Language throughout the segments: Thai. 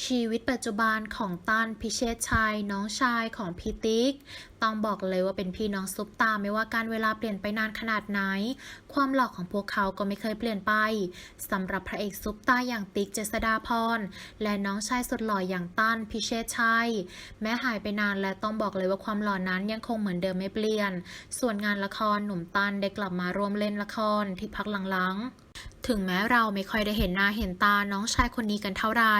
ชีวิตปัจจุบันของตันพิเชษชัย น้องชายของพี่ติ๊กต้องบอกเลยว่าเป็นพี่น้องซุปตาไม่ว่าการเวลาเปลี่ยนไปนานขนาดไหน ความหล่อของพวกเขาก็ไม่เคยเปลี่ยนไปสำหรับพระเอกซุปตาอย่างติ๊กเจษดาพรและน้องชายสุดหล่ออย่างตันพิเชษชัย แม้หายไปนานและต้องบอกเลยว่าความหล่อนั้นยังคงเหมือนเดิมไม่เปลี่ยน ส่วนงานละครหนุ่มตันได้กลับมาร่วมเล่นละครที่พักหลังๆ ถึงแม้เราไม่ค่อยได้เห็นหน้าเห็นตาน้องชายคนนี้กันเท่าไหร่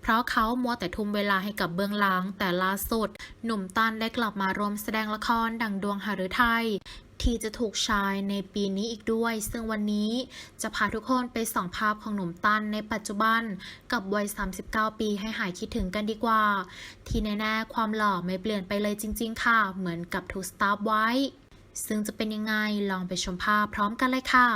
เพราะเขามัวแต่ทุ่มเวลาให้กับเบื้องหลัง แต่ล่าสุด หนุ่มตันได้กลับมาร่วมแสดงละครดังดวงหฤทัยที่จะถูกฉายในปีนี้อีกด้วย ซึ่งวันนี้จะพาทุกคนไปส่องภาพของหนุ่มตันในปัจจุบันกับวัย 39 ปีให้หายคิดถึงกันดีกว่า ที่แน่ๆความหล่อไม่เปลี่ยนไปเลยจริง ๆ ค่ะ เหมือนกับถูกสตาร์ไว้ ซึ่งจะเป็นยังไงลองไปชมภาพพร้อมกันเลยค่ะ